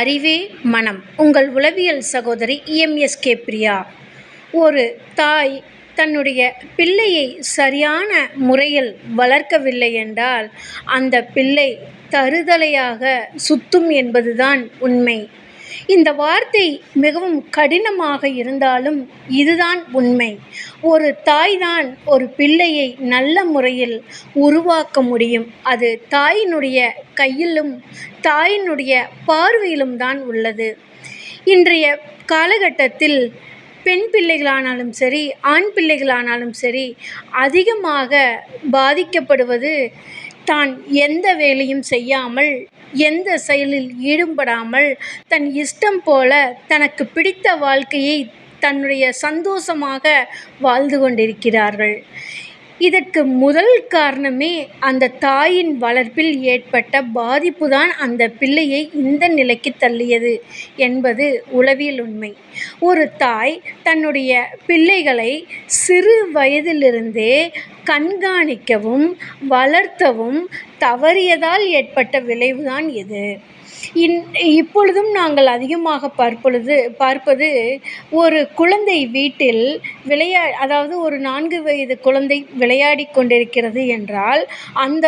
அறிவே மனம். உங்கள் உளவியல் சகோதரி இஎம்எஸ்கே பிரியா. ஒரு தாய் தன்னுடைய பிள்ளையை சரியான முறையில் வளர்க்கவில்லை என்றால் அந்த பிள்ளை தருதலையாக சுத்தும் என்பதுதான் உண்மை. இந்த வார்த்தை மிகவும் கடினமாக இருந்தாலும் இதுதான் உண்மை. ஒரு தாய்தான் ஒரு பிள்ளையை நல்ல முறையில் உருவாக்க முடியும். அது தாயினுடைய கையிலும் தாயினுடைய பார்வையிலும் தான் உள்ளது. இன்றைய காலகட்டத்தில் பெண் பிள்ளைகளானாலும் சரி ஆண் பிள்ளைகளானாலும் சரி அதிகமாக பாதிக்கப்படுவது தான் எந்த வேலையும் செய்யாமல் எந்த செயலில் ஈடுபடாமல் தன் இஷ்டம் போல தனக்கு பிடித்த வாழ்க்கையை தன்னுடைய சந்தோஷமாக வாழ்ந்து கொண்டிருக்கிறார்கள். இதற்கு முதல் காரணமே அந்த தாயின் வளர்ப்பில் ஏற்பட்ட பாதிப்பு தான் அந்த பிள்ளையை இந்த நிலைக்கு தள்ளியது என்பது உளவியல் உண்மை. ஒரு தாய் தன்னுடைய பிள்ளைகளை சிறு வயதிலிருந்தே கண்காணிக்கவும் வளர்த்தவும் தவறியதால் ஏற்பட்ட விளைவுதான் இது. இன் இப்பொழுதும் நாங்கள் அதிகமாக பார்ப்பொழுது பார்ப்பது ஒரு குழந்தை வீட்டில் விளையா அதாவது ஒரு நான்கு வயது குழந்தை விளையாடி கொண்டிருக்கிறது என்றால் அந்த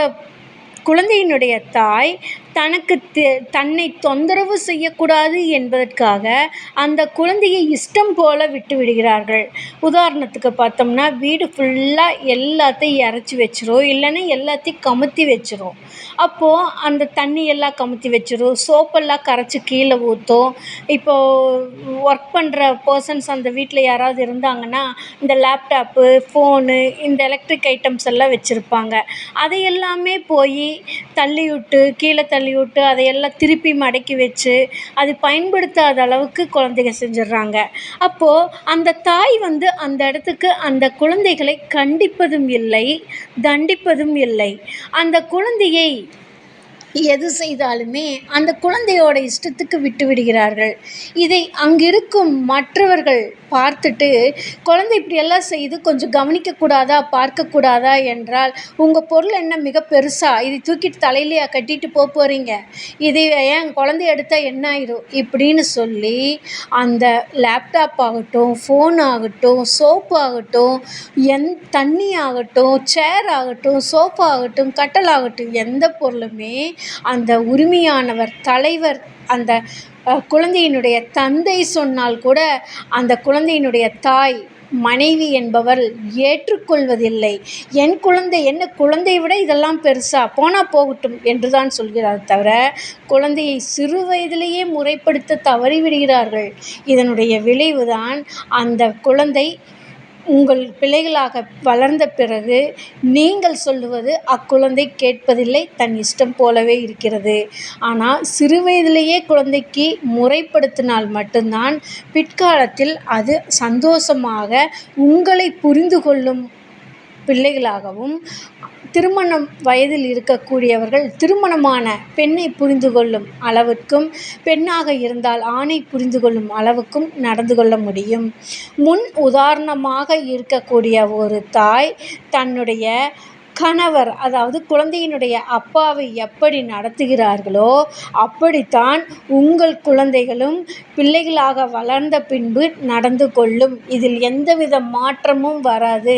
குழந்தையினுடைய தாய் தனக்கு தெ தன்னை தொந்தரவு செய்யக்கூடாது என்பதற்காக அந்த குழந்தையை இஷ்டம் போல விட்டு விடுகிறார்கள். உதாரணத்துக்கு பார்த்தோம்னா வீடு ஃபுல்லாக எல்லாத்தையும் இறச்சி வச்சிரும் இல்லைன்னா எல்லாத்தையும் கமுத்தி வச்சிரும். அப்போது அந்த தண்ணி எல்லாம் கமுத்தி வச்சிரும் சோப்பெல்லாம் கரைச்சி கீழே ஊற்றும் இப்போது ஒர்க் பண்ணுற பர்சன்ஸ் அந்த வீட்டில் யாராவது இருந்தாங்கன்னா இந்த லேப்டாப்பு ஃபோனு இந்த எலக்ட்ரிக் ஐட்டம்ஸ் எல்லாம் வச்சுருப்பாங்க. அதை எல்லாமே போய் தள்ளி விட்டு கீழே தள்ளி விட்டு அதையெல்லாம் திருப்பி மடக்கி வச்சு அது பயன்படுத்தாத அளவுக்கு குழந்தைங்க செஞ்சிடுறாங்க. அப்போது அந்த தாய் வந்து அந்த இடத்துக்கு அந்த குழந்தைகளை கண்டிப்பதும் இல்லை தண்டிப்பதும் இல்லை. அந்த குழந்தையை எது செய்தாலுமே அந்த குழந்தையோட இஷ்டத்துக்கு விட்டு விடுகிறார்கள். இதை அங்கிருக்கும் மற்றவர்கள் பார்த்துட்டு குழந்தை இப்படியெல்லாம் செய்து கொஞ்சம் கவனிக்கக்கூடாதா பார்க்கக்கூடாதா என்றால் உங்கள் பொருள் என்ன மிக பெருசா? இதை தூக்கிட்டு தலையிலையா கட்டிட்டு போக போகிறீங்க இதை ஏன் குழந்தைய எடுத்தால் என்ன ஆயிரும்? இப்படின்னு சொல்லி அந்த லேப்டாப் ஆகட்டும் ஃபோன் ஆகட்டும் சோப்பு ஆகட்டும் எந் தண்ணி ஆகட்டும் சேர் ஆகட்டும் சோப்பு ஆகட்டும் கட்டில் ஆகட்டும் எந்த பொருளுமே அந்த உரிமையானவர் தலைவர் அந்த குழந்தையினுடைய தந்தை சொன்னால் கூட அந்த குழந்தையினுடைய தாய் மனைவி என்பவர் ஏற்றுக்கொள்வதில்லை. என் குழந்தை என்ன குழந்தையை விட இதெல்லாம் பெருசா? போனால் போகட்டும் என்று தான் சொல்கிறார் தவிர குழந்தையை சிறு வயதிலேயே முறைப்படுத்த தவறிவிடுகிறார்கள். இதனுடைய விளைவுதான் அந்த குழந்தை உங்கள் பிள்ளைகளாக வளர்ந்த பிறகு நீங்கள் சொல்லுவது அக்குழந்தை கேட்பதில்லை தன் இஷ்டம் போலவே இருக்கிறது. ஆனால் சிறு வயதிலேயே குழந்தைக்கு முறைப்படுத்தினால் மட்டும்தான் பிற்காலத்தில் அது சந்தோஷமாக உங்களை புரிந்து கொள்ளும் பிள்ளைகளாகவும் திருமணம் வயதில் இருக்கக்கூடியவர்கள் திருமணமான பெண்ணை புரிந்து கொள்ளும் அளவிற்கும் பெண்ணாக இருந்தால் ஆணை புரிந்து கொள்ளும் அளவுக்கும் நடந்து கொள்ள முடியும். முன் உதாரணமாக இருக்கக்கூடிய ஒரு தாய் தன்னுடைய கணவர் அதாவது குழந்தையினுடைய அப்பாவை எப்படி நடத்துகிறார்களோ அப்படித்தான் உங்கள் குழந்தைகளும் பிள்ளைகளாக வளர்ந்த பின்பு நடந்து கொள்ளும். இதில் எந்தவித மாற்றமும் வராது.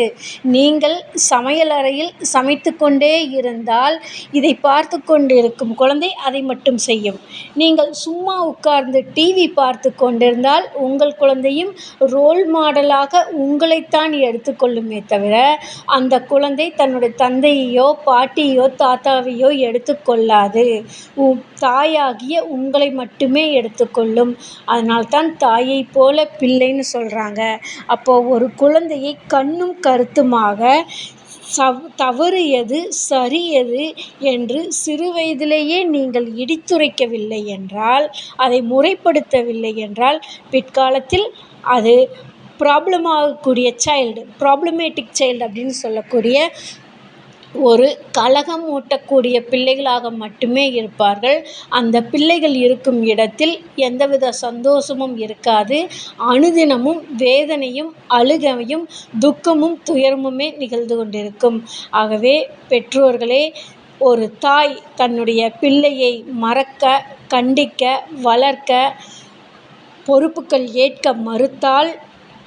நீங்கள் சமையலறையில் சமைத்து கொண்டே இருந்தால் இதை பார்த்து கொண்டிருக்கும் குழந்தை அதை மட்டும் செய்யும். நீங்கள் சும்மா உட்கார்ந்து டிவி பார்த்து கொண்டிருந்தால் உங்கள் குழந்தையும் ரோல் மாடலாக உங்களைத்தான் எடுத்துக்கொள்ளுமே தவிர அந்த குழந்தை தன்னுடைய தந்தையையோ பாட்டியோ தாத்தாவையோ எடுத்துக்கொள்ளாது தாயாகிய உங்களை மட்டுமே எடுத்துக்கொள்ளும் அதனால்தான் தாயைப் போல பிள்ளைன்னு சொல்கிறாங்க அப்போது ஒரு குழந்தையை கண்ணும் கருத்துமாக சவ் தவறு எது சரி எது என்று சிறு வயதிலேயே நீங்கள் இடித்துரைக்கவில்லை என்றால் அதை முறைப்படுத்தவில்லை என்றால் பிற்காலத்தில் அது ப்ராப்ளம் ஆகக்கூடிய சைல்டு ப்ராப்ளமேட்டிக் சைல்டு அப்படின்னு சொல்லக்கூடிய ஒரு கலகம் ஊட்டக்கூடிய பிள்ளைகளாக மட்டுமே இருப்பார்கள். அந்த பிள்ளைகள் இருக்கும் இடத்தில் எந்தவித சந்தோஷமும் இருக்காது. அனுதினமும் வேதனையும் அழுகையும் துக்கமும் துயரமுமே நிகழ்ந்து கொண்டிருக்கும். ஆகவே பெற்றோர்களே ஒரு தாய் தன்னுடைய பிள்ளையை மறக்க கண்டிக்க வளர்க்க பொறுப்புகள் ஏற்க மறுத்தால்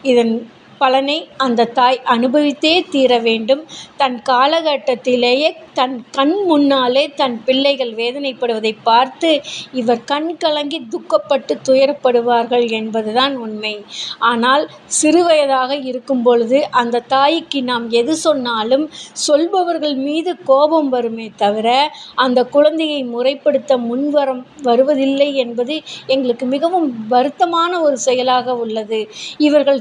இதன் பலனை அந்த தாய் அனுபவித்தே தீர வேண்டும். தன் காலகட்டத்திலேயே தன் கண் முன்னாலே தன் பிள்ளைகள் வேதனைப்படுவதை பார்த்து இவர் கண் கலங்கி துக்கப்பட்டு துயரப்படுவார்கள் என்பதுதான் உண்மை. ஆனால் சிறுவயதாக இருக்கும் பொழுது அந்த தாய்க்கு நாம் எது சொன்னாலும் சொல்பவர்கள் மீது கோபம் வருமே தவிர அந்த குழந்தையை முறைப்படுத்த முன்வரம் வருவதில்லை என்பது எங்களுக்கு மிகவும் வருத்தமான ஒரு செயலாக உள்ளது. இவர்கள்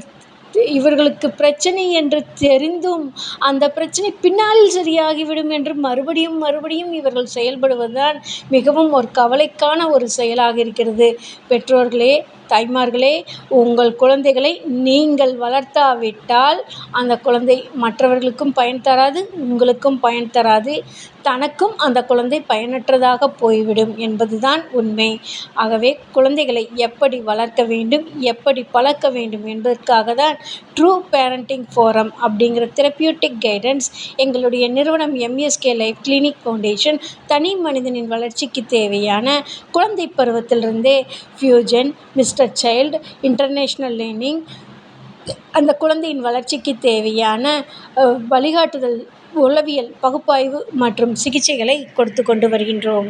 இவர்களுக்கு பிரச்சனை என்று தெரிந்தும் அந்த பிரச்சனை பின்னால் சரியாகிவிடும் என்று மறுபடியும் மறுபடியும் இவர்கள் செயல்படுவதுதான் மிகவும் ஒரு கவலைக்கான ஒரு செயலாக இருக்கிறது. பெற்றோர்களே தாய்மார்களே உங்கள் குழந்தைகளை நீங்கள் வளர்த்தாவிட்டால் அந்த குழந்தை மற்றவர்களுக்கும் பயன் தராது உங்களுக்கும் பயன் தராது. தனக்கும் அந்த குழந்தை பயனற்றதாக போய்விடும் என்பதுதான் உண்மை. ஆகவே குழந்தைகளை எப்படி வளர்க்க வேண்டும் எப்படி பழக்க வேண்டும் என்பதற்காக தான் ட்ரூ பேரண்டிங் ஃபோரம் அப்படிங்கிற தெரப்பியூட்டிக் கைடன்ஸ் எங்களுடைய நிறுவனம் எம்எஸ்கே லைஃப் கிளினிக் ஃபவுண்டேஷன் தனி மனிதனின் வளர்ச்சிக்கு தேவையான குழந்தை பருவத்திலிருந்தே fusion mister child international learning அந்த குழந்தையின் வளர்ச்சிக்கு தேவையான வழிகாட்டுதல் உளவியல் பகுப்பாய்வு மற்றும் சிகிச்சைகளை கொடுத்து கொண்டு வருகின்றோம்.